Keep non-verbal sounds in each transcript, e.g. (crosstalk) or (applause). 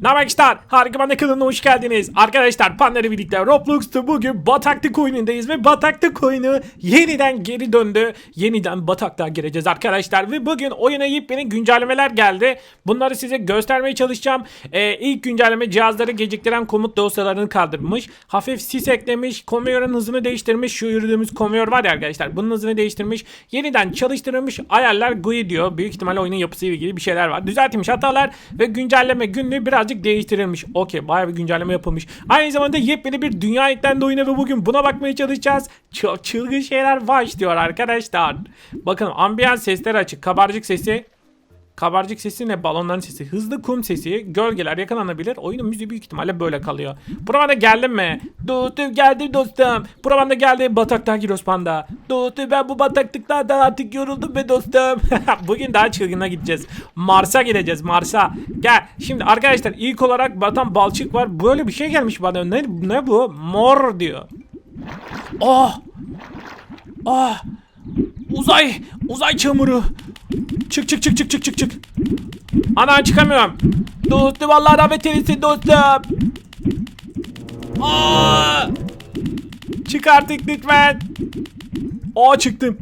Namaskar, Harika Banda kanalına hoş geldiniz. Arkadaşlar Pandar'la birlikte Roblox'ta bugün bataklık oyunundayız ve bataklık oyunu yeniden geri döndü. Yeniden bataklığa gireceğiz arkadaşlar ve bugün oyuna yepyeni güncellemeler geldi. Bunları size göstermeye çalışacağım. Ee, ilk güncelleme cihazları geciktiren komut dosyalarını kaldırmış. Hafif sis eklemiş, konveyörün hızını değiştirmiş. Şu yürüdüğümüz konveyör var ya arkadaşlar bunun hızını değiştirmiş. Yeniden çalıştırılmış ayarlar GUI diyor. Büyük ihtimalle oyunun yapısıyla ilgili bir şeyler var. Düzeltilmiş hatalar ve güncelleme günlüğü birazcık değiştirilmiş. Okey bayağı bir güncelleme yapılmış. Aynı zamanda yepyeni bir dünya eklendi oyuna ve bugün buna bakmaya çalışacağız. Çok çılgın şeyler başlıyor arkadaşlar. Bakın ambiyans sesleri açık. Kabarcık sesi Kabarcık sesi ne? Balonların sesi. Hızlı kum sesi. Gölgeler yakalanabilir. Oyunun müziği büyük ihtimalle böyle kalıyor. Buramda geldim mi? Dostum geldim dostum. Buramda geldi bataklığa giriyoruz panda. Dostum ben bu bataklıklardan artık yoruldum be dostum. (laughs) Bugün daha çılgına gideceğiz. Mars'a gideceğiz Mars'a. Gel. Şimdi arkadaşlar ilk olarak batan balçık var. Böyle bir şey gelmiş bana. Ne, ne bu? Mor diyor. Oh. Oh. Uzay. Uzay çamuru. Çık çık çık çık çık çık çık. Ana çıkamıyorum. Dostum Allah rahmet eylesin dostum. Aa! Çık artık lütfen. Aa çıktım.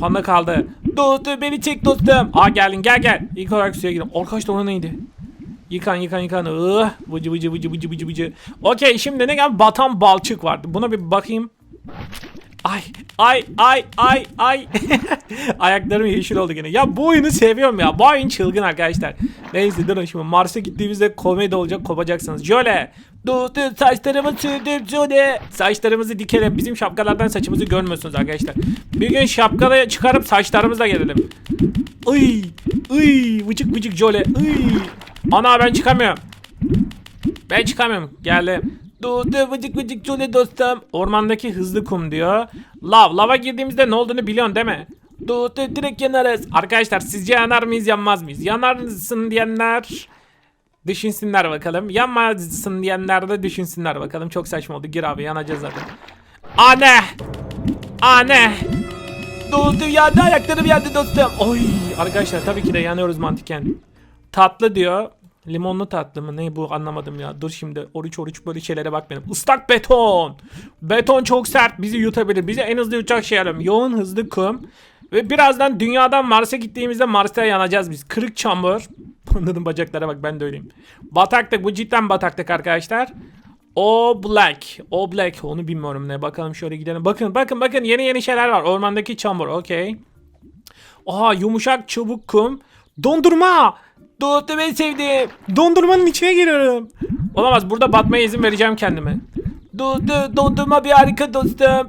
Panda kaldı. Dostum beni çek dostum. Aa geldin gel gel. İlk olarak suya gidelim. Arkadaşlar o neydi? Yıkan yıkan yıkan. Ih, vıcı vıcı vıcı vıcı vıcı vıcı. Okey şimdi ne geldi? Batan balçık vardı. Buna bir bakayım. Ay ay ay ay ay. (laughs) Ayaklarım yeşil oldu gene. Ya bu oyunu seviyorum ya. Bu oyun çılgın arkadaşlar. Neyse durun şimdi Mars'a gittiğimizde komedi olacak kopacaksınız. Jöle. Dostum saçlarımı sürdüm Jöle. Saçlarımızı dikelim. Bizim şapkalardan saçımızı görmüyorsunuz arkadaşlar. Bir gün şapkalı çıkarıp saçlarımızla gelelim. Iy, iy, vıcık vıcık Jöle. Iy. Ana ben çıkamıyorum. Ben çıkamıyorum. Geldim. Dostum vıcık vıcık çöle dostum. Ormandaki hızlı kum diyor. Lav. Lava girdiğimizde ne olduğunu biliyorsun değil mi? Dostum direkt yanarız. Arkadaşlar sizce yanar mıyız yanmaz mıyız? Yanarsın diyenler düşünsünler bakalım. Yanmazsın diyenler de düşünsünler bakalım. Çok saçma oldu. Gir abi yanacağız zaten. Anne! Anne! Dostum yandı ayaklarım yandı dostum. Oy! Arkadaşlar tabii ki de yanıyoruz mantıken. Tatlı diyor. Limonlu tatlı mı? Ne bu anlamadım ya. Dur şimdi oruç oruç böyle şeylere bakmayalım. Islak beton. Beton çok sert bizi yutabilir. Bizi en hızlı yutacak şey arıyorum. Yoğun hızlı kum. Ve birazdan dünyadan Mars'a gittiğimizde Mars'ta yanacağız biz. Kırık çamur. (laughs) Bunların bacaklara bak ben de öyleyim. Bataklık bu cidden bataklık arkadaşlar. O Black. O Black. Onu bilmiyorum ne. Bakalım şöyle gidelim. Bakın bakın bakın yeni yeni şeyler var. Ormandaki çamur. Okey. Oha yumuşak çubuk kum. Dondurma. Dostum en sevdiğim. Dondurmanın içine giriyorum. Olamaz burada batmaya izin vereceğim kendime. Dondurma bir harika dostum.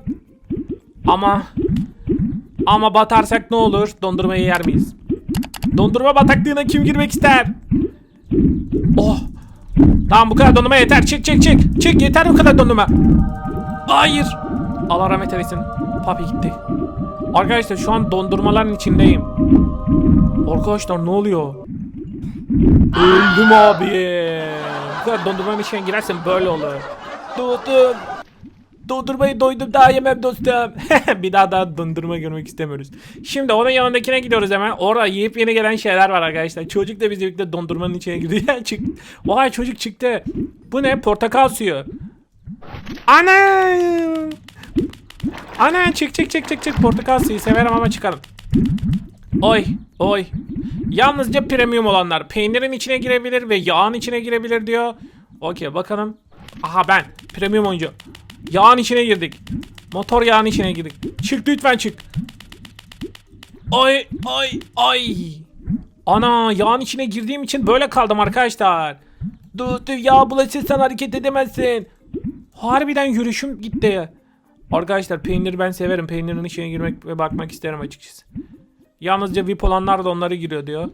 Ama ama batarsak ne olur? Dondurmayı yer miyiz? Dondurma bataklığına kim girmek ister? Oh. Tamam bu kadar dondurma yeter. Çık çık çık. Çık yeter bu kadar dondurma. Hayır. Allah rahmet eylesin. Papi gitti. Arkadaşlar şu an dondurmaların içindeyim. Arkadaşlar ne oluyor? Öldüm abi. Bu kadar dondurmanın içine girersen böyle olur. Dostum. Dondurmayı doydum daha yemem dostum. (laughs) bir daha daha dondurma görmek istemiyoruz. Şimdi onun yanındakine gidiyoruz hemen. Orada yiyip yeni gelen şeyler var arkadaşlar. Çocuk da bizle birlikte dondurmanın içine girdi. (laughs) Çık. Vay çocuk çıktı. Bu ne? Portakal suyu. Ana! Ana çık çık çık çık çık. Portakal suyu severim ama çıkalım. Oy oy. Yalnızca premium olanlar peynirin içine girebilir ve yağın içine girebilir diyor. Okey bakalım. Aha ben premium oyuncu. Yağın içine girdik. Motor yağın içine girdik. Çık lütfen çık. Ay ay ay. Ana yağın içine girdiğim için böyle kaldım arkadaşlar. Dur dur yağ bulaşırsan hareket edemezsin. Harbiden yürüyüşüm gitti. Arkadaşlar peyniri ben severim. Peynirin içine girmek ve bakmak isterim açıkçası. Yalnızca VIP olanlar da onları giriyor diyor.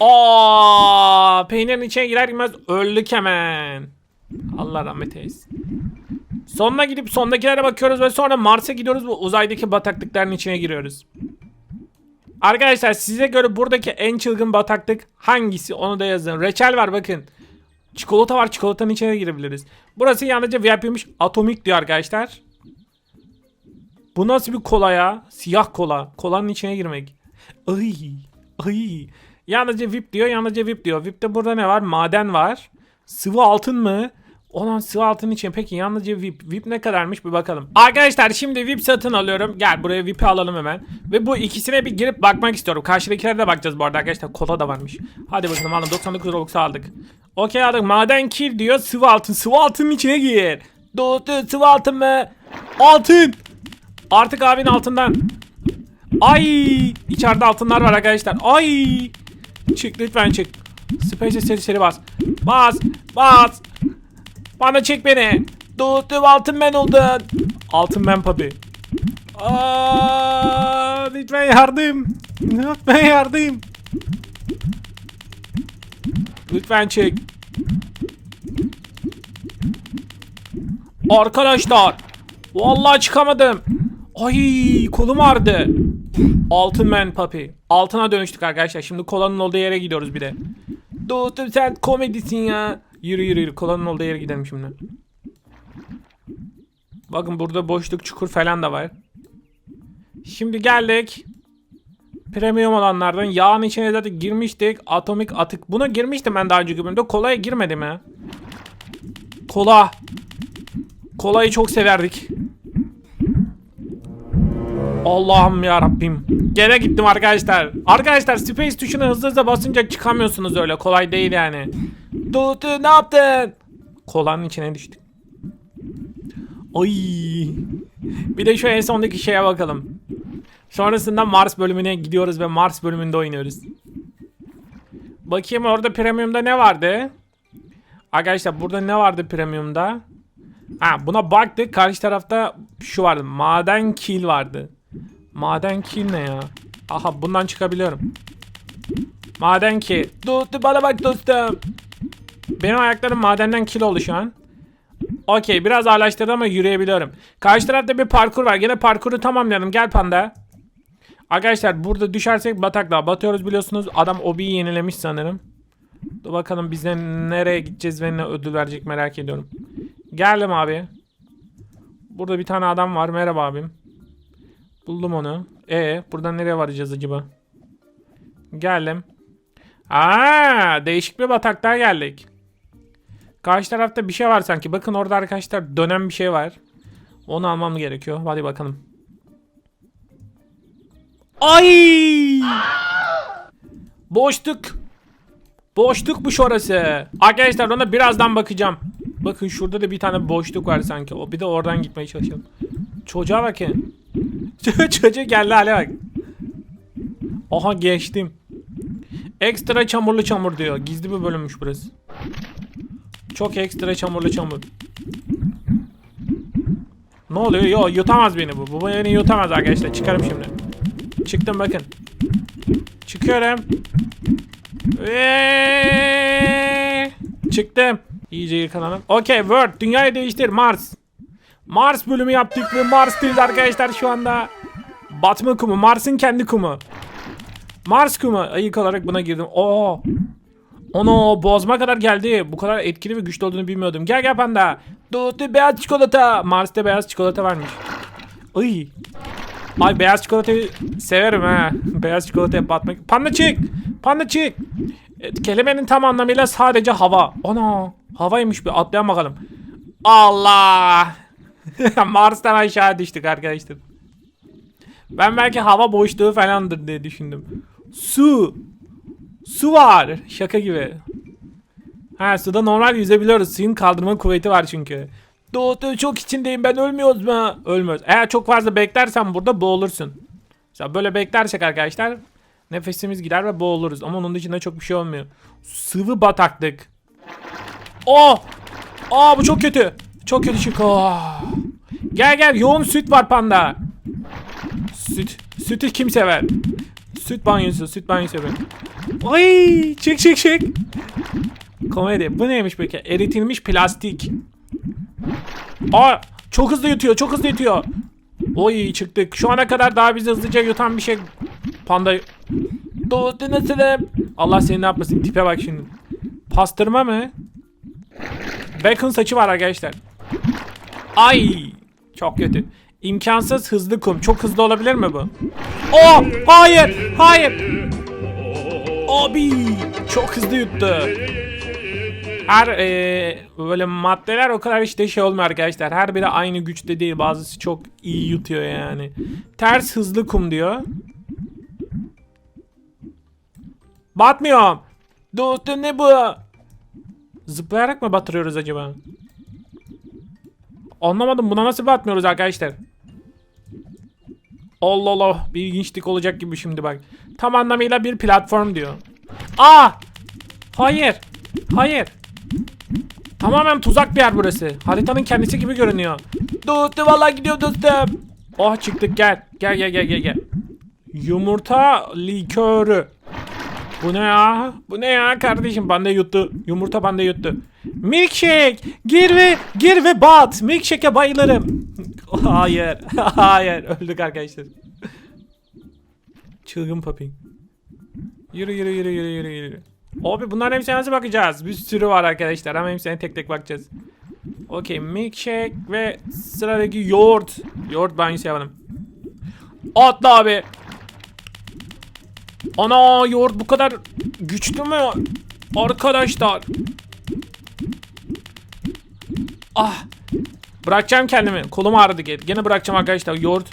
Aa, peynirin içine girer girmez öldük hemen. Allah rahmet eylesin. Sonuna gidip sondakilere bakıyoruz ve sonra Mars'a gidiyoruz ve uzaydaki bataklıkların içine giriyoruz. Arkadaşlar size göre buradaki en çılgın bataklık hangisi onu da yazın. Reçel var bakın. Çikolata var çikolatanın içine girebiliriz. Burası yalnızca VIP'miş atomik diyor arkadaşlar. Bu nasıl bir kola ya? Siyah kola. Kolanın içine girmek. Ay, ay. Yalnızca VIP diyor, yalnızca VIP diyor. VIP'te burada ne var? Maden var. Sıvı altın mı? Olan sıvı altın için peki yalnızca VIP. VIP ne kadarmış bir bakalım. Arkadaşlar şimdi VIP satın alıyorum. Gel buraya VIP'i alalım hemen. Ve bu ikisine bir girip bakmak istiyorum. Karşıdakilere de bakacağız bu arada arkadaşlar. Kola da varmış. Hadi bakalım aldım 99 Robux aldık. Okey aldık. Maden kill diyor. Sıvı altın. Sıvı altının içine gir. Doğdu sıvı altın mı? Altın. Artık abinin altından. Ay içeride altınlar var arkadaşlar. Ay çık lütfen çık. Space'e seri seri bas. Bas bas. Bana çek beni. Doğdum altın ben oldun. Altın ben papi. Lütfen yardım. Lütfen yardım. Lütfen çek. Arkadaşlar. Vallahi çıkamadım. Ay kolum ağrıdı. Altın man papi. Altına dönüştük arkadaşlar. Şimdi kolanın olduğu yere gidiyoruz bir de. Dostum sen komedisin ya. Yürü yürü yürü. Kolanın olduğu yere gidelim şimdi. Bakın burada boşluk çukur falan da var. Şimdi geldik. Premium olanlardan yağın içine zaten girmiştik. Atomik atık. Buna girmiştim ben daha önceki bölümde. Kolaya girmedim ha. Kola. Kolayı çok severdik. Allah'ım ya Rabbim. Gene gittim arkadaşlar. Arkadaşlar space tuşuna hızlı hızlı basınca çıkamıyorsunuz öyle. Kolay değil yani. Dudu ne yaptın? Kolanın içine düştük. Ay. Bir de şu en sondaki şeye bakalım. Sonrasında Mars bölümüne gidiyoruz ve Mars bölümünde oynuyoruz. Bakayım orada premiumda ne vardı? Arkadaşlar burada ne vardı premiumda? Ha buna baktık. Karşı tarafta şu vardı. Maden kill vardı. Maden kill ne ya? Aha bundan çıkabiliyorum. Maden kill. Dostum bana bak dostum. Benim ayaklarım madenden kill oldu şu an. Okey biraz ağırlaştırdı ama yürüyebiliyorum. Karşı tarafta bir parkur var. Yine parkuru tamamlayalım. Gel panda. Arkadaşlar burada düşersek bataklığa batıyoruz biliyorsunuz. Adam obiyi yenilemiş sanırım. Dur bakalım bize nereye gideceğiz ve ne ödül verecek merak ediyorum. Geldim abi. Burada bir tane adam var. Merhaba abim. Buldum onu. E buradan nereye varacağız acaba? Geldim. Aa, değişik bir bataklığa geldik. Karşı tarafta bir şey var sanki. Bakın orada arkadaşlar dönen bir şey var. Onu almam gerekiyor. Hadi bakalım. Ay! Boşluk. Boşlukmuş orası. Arkadaşlar ona birazdan bakacağım. Bakın şurada da bir tane boşluk var sanki. O bir de oradan gitmeye çalışalım. Çocuğa bakın. (laughs) Çocuk geldi hale bak. Aha geçtim. Ekstra çamurlu çamur diyor. Gizli bir bölümmüş burası. Çok ekstra çamurlu çamur. Ne oluyor? Yo yutamaz beni bu. Bu beni yutamaz arkadaşlar. Çıkarım şimdi. Çıktım bakın. Çıkıyorum. Ve çıktım. İyice yıkanalım. Okey Word dünyayı değiştir Mars. Mars bölümü yaptık ve Mars'tayız arkadaşlar şu anda. Batma kumu Mars'ın kendi kumu. Mars kumu ilk olarak buna girdim. Oo. Ono bozma kadar geldi. Bu kadar etkili ve güçlü olduğunu bilmiyordum. Gel gel panda. Doğdu beyaz çikolata. Mars'ta beyaz çikolata varmış. Ay. Ay beyaz çikolatayı severim ha. beyaz çikolataya batmak. Panda çık. Panda çık. E, Kelimenin tam anlamıyla sadece hava. Ana havaymış bir atlayan bakalım. Allah. (laughs) Mars'tan aşağı düştük arkadaşlar. Ben belki hava boşluğu falandır diye düşündüm. Su. Su var. Şaka gibi. Ha suda normal yüzebiliyoruz. Suyun kaldırma kuvveti var çünkü. Doğdu çok içindeyim ben ölmüyoruz mu? Ölmüyoruz. Eğer çok fazla beklersen burada boğulursun. Mesela böyle beklersek arkadaşlar nefesimiz gider ve boğuluruz. Ama onun dışında çok bir şey olmuyor. Sıvı bataklık. Oh! Aa bu çok kötü. Çok kötü çık. Oh. Gel gel yoğun süt var panda. Süt. Sütü kim sever? Süt banyosu, süt banyosu sever. Ay, çek çek çek. Komedi. Bu neymiş peki? Eritilmiş plastik. Aa, çok hızlı yutuyor, çok hızlı yutuyor. Oy çıktık. Şu ana kadar daha bizi hızlıca yutan bir şey. Panda. Doğdu nasılım? Allah seni ne yapmasın. Tipe bak şimdi. Pastırma mı? Bacon saçı var arkadaşlar. Ay çok kötü. İmkansız hızlı kum. Çok hızlı olabilir mi bu? Oh hayır hayır. Abi çok hızlı yuttu. her e, böyle maddeler o kadar işte şey olmuyor arkadaşlar. Her biri aynı güçte değil. Bazısı çok iyi yutuyor yani. Ters hızlı kum diyor. Batmıyorum. Dostum ne bu? Zıplayarak mı batırıyoruz acaba? Anlamadım buna nasıl batmıyoruz arkadaşlar? Allah Allah bir ilginçlik olacak gibi şimdi bak. Tam anlamıyla bir platform diyor. Aa! Hayır. Hayır. Tamamen tuzak bir yer burası. Haritanın kendisi gibi görünüyor. Dostum valla gidiyor dostum. Oh çıktık gel. Gel gel gel gel gel. Yumurta likörü. Bu ne ya? Bu ne ya kardeşim? Bende yuttu. Yumurta bende yuttu. Milkshake! Gir ve gir ve bat. Milkshake'e bayılırım. Hayır. (laughs) Hayır. Öldük arkadaşlar. Çılgın papi. Yürü yürü yürü yürü yürü yürü. Abi bunların hepsine nasıl bakacağız? Bir sürü var arkadaşlar ama hepsine tek tek bakacağız. Okey milkshake ve sıradaki yoğurt. Yoğurt ben sevmedim. Atla abi. Ana yoğurt bu kadar güçlü mü? Arkadaşlar. Ah. Bırakacağım kendimi. Kolum ağrıdı. Gene bırakacağım arkadaşlar. Yoğurt.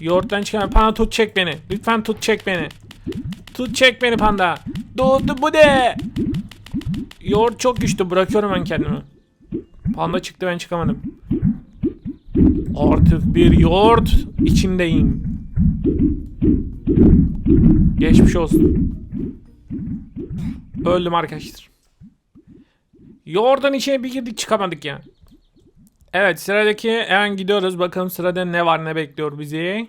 Yoğurttan çıkan panda tut çek beni. Lütfen tut çek beni. Tut çek beni panda. Tuttu bu de. Yoğurt çok güçlü. Bırakıyorum ben kendimi. Panda çıktı ben çıkamadım. Artık bir yoğurt içindeyim. Geçmiş olsun. Öldüm arkadaşlar. Yoğurdun içine bir girdik çıkamadık ya. Evet sıradaki hemen gidiyoruz. Bakalım sırada ne var ne bekliyor bizi.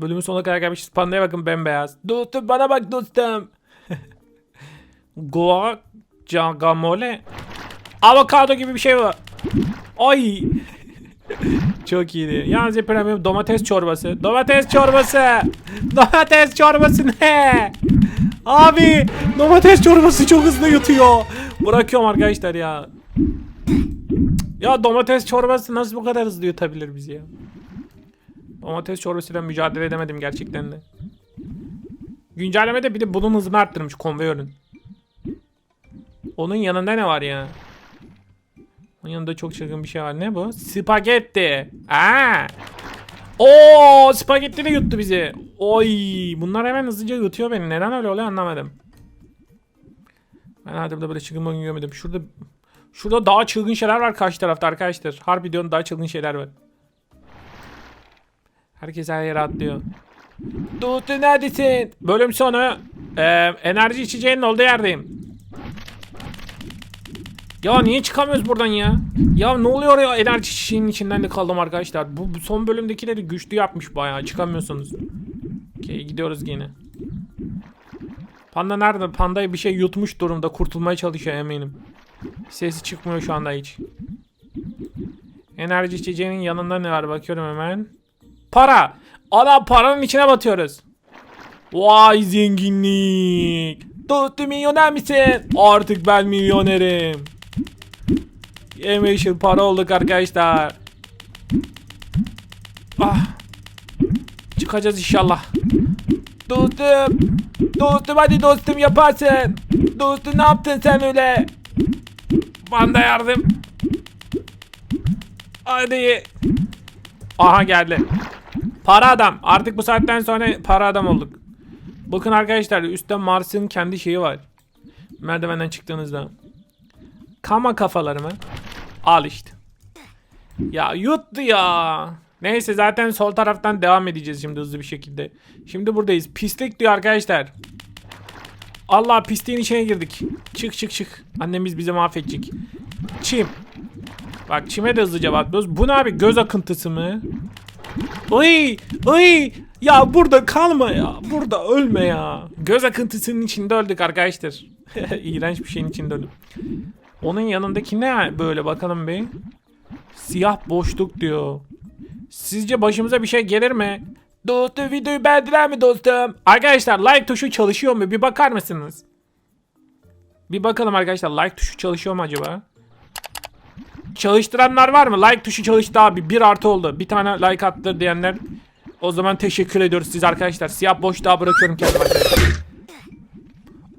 Bölümün sonuna kadar gelmişiz. Pandaya bakın bembeyaz. Dostum bana bak dostum. (laughs) Guacamole. Avokado gibi bir şey var. Ay. (laughs) Çok iyiydi. Yalnız premium domates çorbası. Domates çorbası. Domates çorbası ne? Abi domates çorbası çok hızlı yutuyor. Bırakıyorum arkadaşlar ya. Ya domates çorbası nasıl bu kadar hızlı yutabilir bizi ya? Domates çorbasıyla mücadele edemedim gerçekten de. Güncellemede bir de bunun hızını arttırmış konveyörün. Onun yanında ne var ya? Onun yanında çok çılgın bir şey var. Ne bu? Spagetti. Aa. Oo, spagetti de yuttu bizi. Oy, bunlar hemen hızlıca yutuyor beni. Neden öyle oluyor anlamadım. Ben hayatımda böyle çılgın oyun görmedim. Şurada şurada daha çılgın şeyler var karşı tarafta arkadaşlar. Harbi diyorum daha çılgın şeyler var. Herkes her yere atlıyor. Tuttu neredesin? Bölüm sonu. Ee, enerji içeceğinin olduğu yerdeyim. Ya niye çıkamıyoruz buradan ya? Ya ne oluyor ya enerji şişenin içinden de kaldım arkadaşlar. Bu, son bölümdekileri güçlü yapmış bayağı çıkamıyorsunuz. Okey gidiyoruz yine. Panda nerede? Pandayı bir şey yutmuş durumda kurtulmaya çalışıyor eminim. Sesi çıkmıyor şu anda hiç. Enerji içeceğinin yanında ne var bakıyorum hemen. Para. Ana paranın içine batıyoruz. Vay zenginlik. Tuttu milyoner misin? Artık ben milyonerim. Yemyeşil para olduk arkadaşlar. Ah. Çıkacağız inşallah. Dostum. Dostum hadi dostum yaparsın. Dostum ne yaptın sen öyle? Bana yardım. Hadi. Aha geldi. Para adam. Artık bu saatten sonra para adam olduk. Bakın arkadaşlar üstte Mars'ın kendi şeyi var. Merdivenden çıktığınızda. Kama kafaları mı? Al işte. Ya yuttu ya. Neyse zaten sol taraftan devam edeceğiz şimdi hızlı bir şekilde. Şimdi buradayız. Pislik diyor arkadaşlar. Allah pisliğin içine girdik. Çık çık çık. Annemiz bizi mahvedecek. Çim. Bak çime de hızlıca bakıyoruz. Bu ne abi göz akıntısı mı? Ay ay ya burada kalma ya. Burada ölme ya. Göz akıntısının içinde öldük arkadaşlar. (laughs) İğrenç bir şeyin içinde öldüm. Onun yanındaki ne böyle bakalım bir. Siyah boşluk diyor. Sizce başımıza bir şey gelir mi? Dostum videoyu beğendiler mi dostum? Arkadaşlar like tuşu çalışıyor mu? Bir bakar mısınız? Bir bakalım arkadaşlar like tuşu çalışıyor mu acaba? Çalıştıranlar var mı? Like tuşu çalıştı abi. Bir artı oldu. Bir tane like attı diyenler. O zaman teşekkür ediyoruz siz arkadaşlar. Siyah boşluğa bırakıyorum kendimi.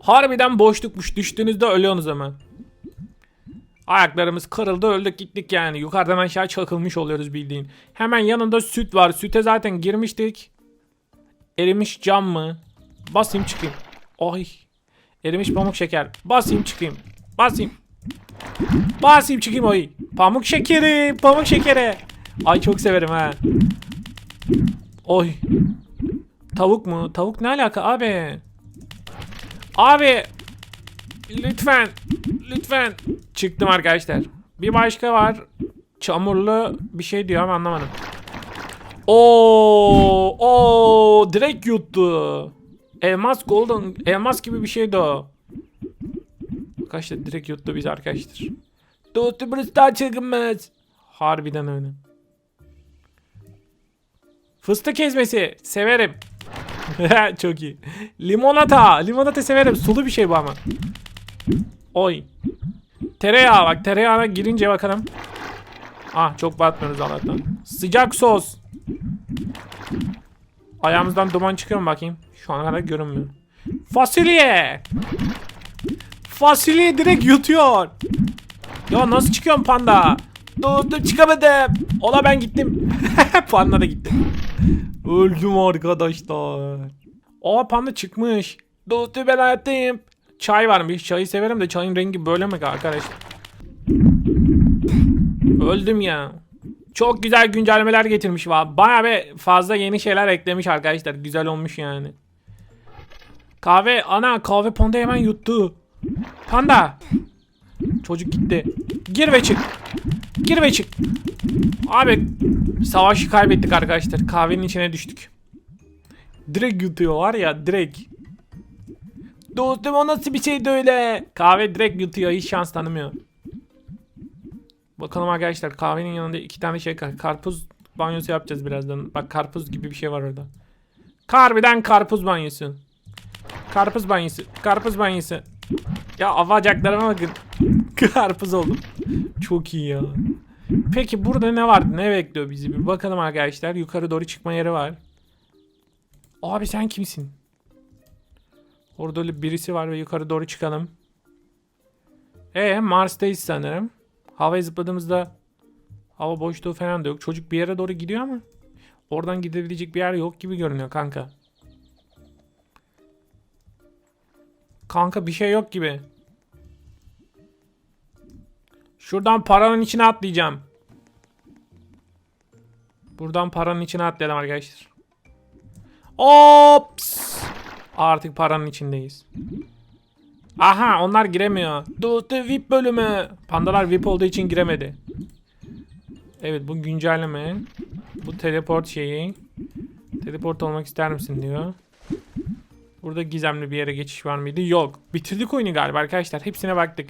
Harbiden boşlukmuş. Düştüğünüzde ölüyorsunuz ama. Ayaklarımız kırıldı öldük gittik yani. Yukarıdan aşağı çakılmış oluyoruz bildiğin. Hemen yanında süt var. Süte zaten girmiştik. Erimiş cam mı? Basayım çıkayım. Oy. Erimiş pamuk şeker. Basayım çıkayım. Basayım. Basayım çıkayım oy. Pamuk şekeri. Pamuk şekeri. Ay çok severim ha. Oy. Tavuk mu? Tavuk ne alaka abi? Abi. Lütfen. Lütfen. Çıktım arkadaşlar. Bir başka var. Çamurlu bir şey diyor ama anlamadım. Oo, oo, direkt yuttu. Elmas golden, elmas gibi bir şeydi o. Arkadaşlar direkt yuttu biz arkadaşlar. Dostu burası daha çılgınmaz. Harbiden öyle. Fıstık ezmesi severim. (laughs) Çok iyi. Limonata, limonata severim. Sulu bir şey bu ama. Oy. Tereyağı bak tereyağına girince bakalım. Ah çok batmıyoruz Allah'tan. Sıcak sos. Ayağımızdan duman çıkıyor mu bakayım? Şu ana kadar görünmüyor. Fasulye. Fasulye direkt yutuyor. Ya nasıl çıkıyorum panda? Dostum çıkamadım. Ola ben gittim. (laughs) panda da gitti. Öldüm arkadaşlar. Aa panda çıkmış. Dostum ben hayattayım. Çay varmış. Çayı severim de çayın rengi böyle mi arkadaşlar? Öldüm ya. Çok güzel güncellemeler getirmiş var. Bayağı bir fazla yeni şeyler eklemiş arkadaşlar. Güzel olmuş yani. Kahve ana kahve panda hemen yuttu. Panda. Çocuk gitti. Gir ve çık. Gir ve çık. Abi savaşı kaybettik arkadaşlar. Kahvenin içine düştük. Direkt yutuyor var ya direkt. Dostum o nasıl bir şeydi öyle? Kahve direkt yutuyor. Hiç şans tanımıyor. Bakalım arkadaşlar kahvenin yanında iki tane şey kar- karpuz banyosu yapacağız birazdan. Bak karpuz gibi bir şey var orada. Harbiden karpuz banyosu. Karpuz banyosu. Karpuz banyosu. Ya avacaklarıma bakın. (laughs) karpuz oldum. Çok iyi ya. Peki burada ne vardı? Ne bekliyor bizi? Bir bakalım arkadaşlar. Yukarı doğru çıkma yeri var. Abi sen kimsin? Orada öyle birisi var ve yukarı doğru çıkalım. E Mars'tayız sanırım. Havaya zıpladığımızda hava boşluğu falan da yok. Çocuk bir yere doğru gidiyor ama oradan gidebilecek bir yer yok gibi görünüyor kanka. Kanka bir şey yok gibi. Şuradan paranın içine atlayacağım. Buradan paranın içine atlayalım arkadaşlar. Ops! Artık paranın içindeyiz. Aha onlar giremiyor. Dostu VIP bölümü. Pandalar VIP olduğu için giremedi. Evet bu güncelleme. Bu teleport şeyi. Teleport olmak ister misin diyor. Burada gizemli bir yere geçiş var mıydı? Yok. Bitirdik oyunu galiba arkadaşlar. Hepsine baktık.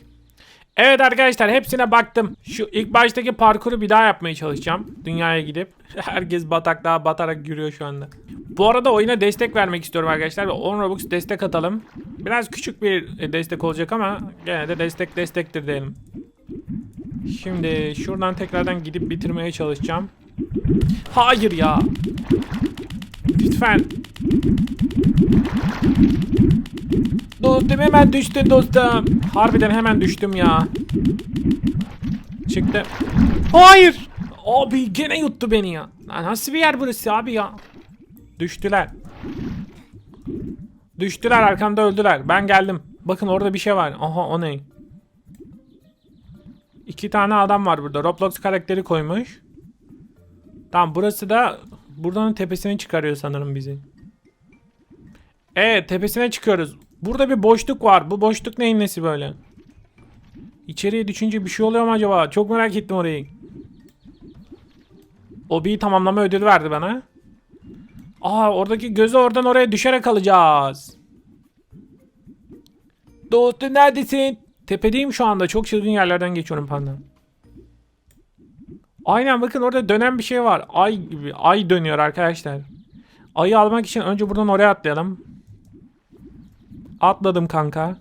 Evet arkadaşlar hepsine baktım. Şu ilk baştaki parkuru bir daha yapmaya çalışacağım. Dünyaya gidip. (laughs) Herkes bataklığa batarak yürüyor şu anda. Bu arada oyuna destek vermek istiyorum arkadaşlar. 10 Robux destek atalım. Biraz küçük bir e, destek olacak ama gene de destek destektir diyelim. Şimdi şuradan tekrardan gidip bitirmeye çalışacağım. Hayır ya. Lütfen. Dostum hemen düştün dostum. Harbiden hemen düştüm ya. Çıktı. Hayır. Abi gene yuttu beni ya. Nasıl bir yer burası abi ya? Düştüler. Düştüler arkamda öldüler. Ben geldim. Bakın orada bir şey var. Aha o ne? İki tane adam var burada. Roblox karakteri koymuş. Tamam burası da buradanın tepesine çıkarıyor sanırım bizi. Evet tepesine çıkıyoruz. Burada bir boşluk var. Bu boşluk neyin nesi böyle? İçeriye düşünce bir şey oluyor mu acaba? Çok merak ettim orayı. Obi'yi tamamlama ödülü verdi bana. Aa oradaki gözü oradan oraya düşerek alacağız. Dostum neredesin? Tepedeyim şu anda. Çok çılgın yerlerden geçiyorum panda. Aynen bakın orada dönen bir şey var. Ay gibi. Ay dönüyor arkadaşlar. Ayı almak için önce buradan oraya atlayalım. Atladım kanka.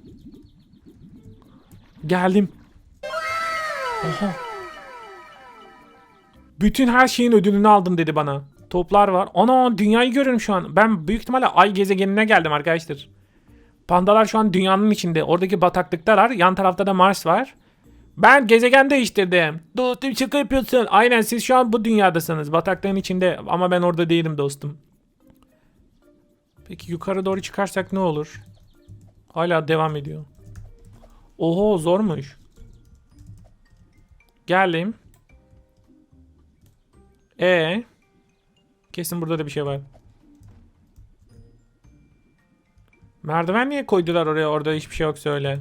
Geldim. Oha. Bütün her şeyin ödülünü aldım dedi bana. Toplar var. Ana dünyayı görüyorum şu an. Ben büyük ihtimalle ay gezegenine geldim arkadaşlar. Pandalar şu an dünyanın içinde. Oradaki bataklıktalar. Yan tarafta da Mars var. Ben gezegen değiştirdim. Dostum şaka yapıyorsun. Aynen siz şu an bu dünyadasınız. Bataklığın içinde ama ben orada değilim dostum. Peki yukarı doğru çıkarsak ne olur? Hala devam ediyor. Oho zormuş. Geldim. E Kesin burada da bir şey var. Merdiven niye koydular oraya? Orada hiçbir şey yok söyle.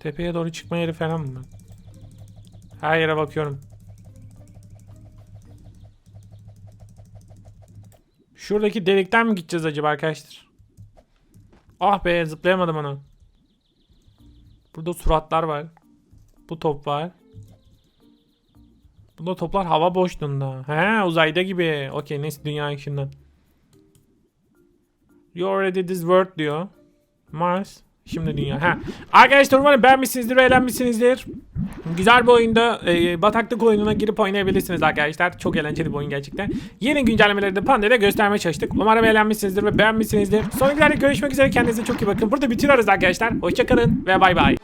Tepeye doğru çıkma yeri falan mı? Her yere bakıyorum. Şuradaki delikten mi gideceğiz acaba arkadaşlar? Ah be zıplayamadım onu. Burada suratlar var. Bu top var. Bunda toplar hava boşluğunda. He uzayda gibi. Okey neyse dünya içinden. You already this world diyor. Mars. Şimdi dünya. Ha. Arkadaşlar umarım beğenmişsinizdir ve eğlenmişsinizdir. Güzel bir oyunda e, bataklık oyununa girip oynayabilirsiniz arkadaşlar. Çok eğlenceli bir oyun gerçekten. Yeni güncellemeleri de Panda'da göstermeye çalıştık. Umarım eğlenmişsinizdir ve beğenmişsinizdir. Sonraki görüşmek üzere. Kendinize çok iyi bakın. Burada bitiriyoruz arkadaşlar. Hoşçakalın ve bay bay.